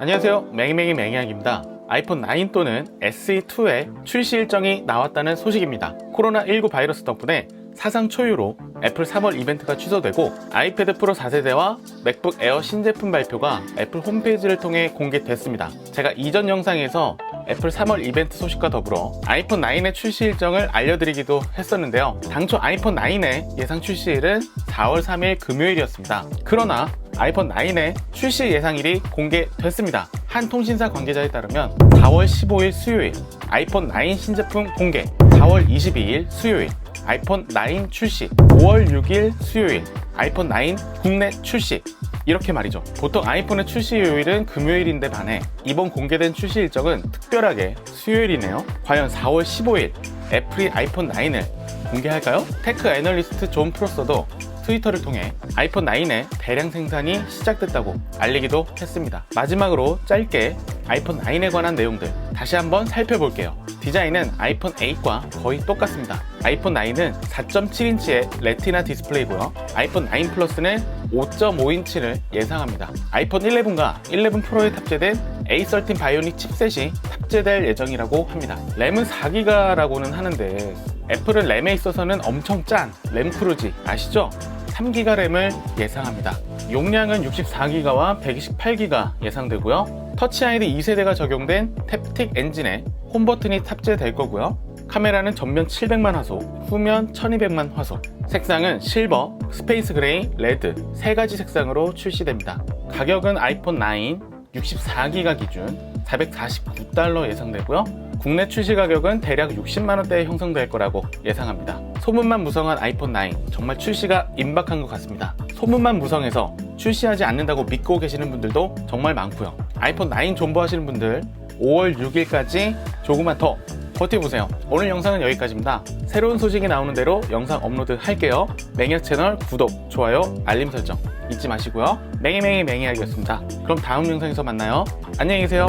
안녕하세요. 맹맹이 맹이학입니다. 아이폰 9 또는 SE2의 출시 일정이 나왔다는 소식입니다. 코로나19 바이러스 덕분에 사상 초유로 애플 3월 이벤트가 취소되고 아이패드 프로 4세대와 맥북 에어 신제품 발표가 애플 홈페이지를 통해 공개됐습니다. 제가 이전 영상에서 애플 3월 이벤트 소식과 더불어 아이폰 9의 출시 일정을 알려드리기도 했었는데요. 당초 아이폰 9의 예상 출시일은 4월 3일 금요일이었습니다. 그러나 아이폰 9의 출시 예상일이 공개됐습니다. 한 통신사 관계자에 따르면 4월 15일 수요일 아이폰 9 신제품 공개, 4월 22일 수요일 아이폰 9 출시, 5월 6일 수요일 아이폰 9 국내 출시 이렇게 말이죠. 보통 아이폰의 출시 요일은 금요일인데 반해 이번 공개된 출시 일정은 특별하게 수요일이네요. 과연 4월 15일 애플이 아이폰 9을 공개할까요? 테크 애널리스트 존 프로서도 트위터를 통해 아이폰 9의 대량 생산이 시작됐다고 알리기도 했습니다. 마지막으로 짧게 아이폰 9에 관한 내용들 다시 한번 살펴볼게요. 디자인은 아이폰 8과 거의 똑같습니다. 아이폰 9은 4.7인치의 레티나 디스플레이고요. 아이폰 9 플러스는 5.5인치를 예상합니다. 아이폰 11과 11 프로에 탑재된 A13 바이오닉 칩셋이 탑재될 예정이라고 합니다. 램은 4기가라고는 하는데 애플은 램에 있어서는 엄청 짠 램크루지 아시죠? 3기가 램을 예상합니다. 용량은 64기가와 128기가 예상되고요. 터치 아이디 2세대가 적용된 탭틱 엔진에 홈 버튼이 탑재될 거고요. 카메라는 전면 700만 화소, 후면 1200만 화소. 색상은 실버, 스페이스 그레이, 레드 세 가지 색상으로 출시됩니다. 가격은 아이폰 9 64기가 기준 449달러 예상되고요. 국내 출시 가격은 대략 60만 원대에 형성될 거라고 예상합니다. 소문만 무성한 아이폰 9 정말 출시가 임박한 것 같습니다. 소문만 무성해서 출시하지 않는다고 믿고 계시는 분들도 정말 많고요. 아이폰 9 존버하시는 분들 5월 6일까지 조금만 더 버텨보세요. 오늘 영상은 여기까지입니다. 새로운 소식이 나오는 대로 영상 업로드 할게요. 맹약 채널 구독, 좋아요, 알림 설정 잊지 마시고요. 맹이맹이 맹이약이었습니다. 그럼 다음 영상에서 만나요. 안녕히 계세요.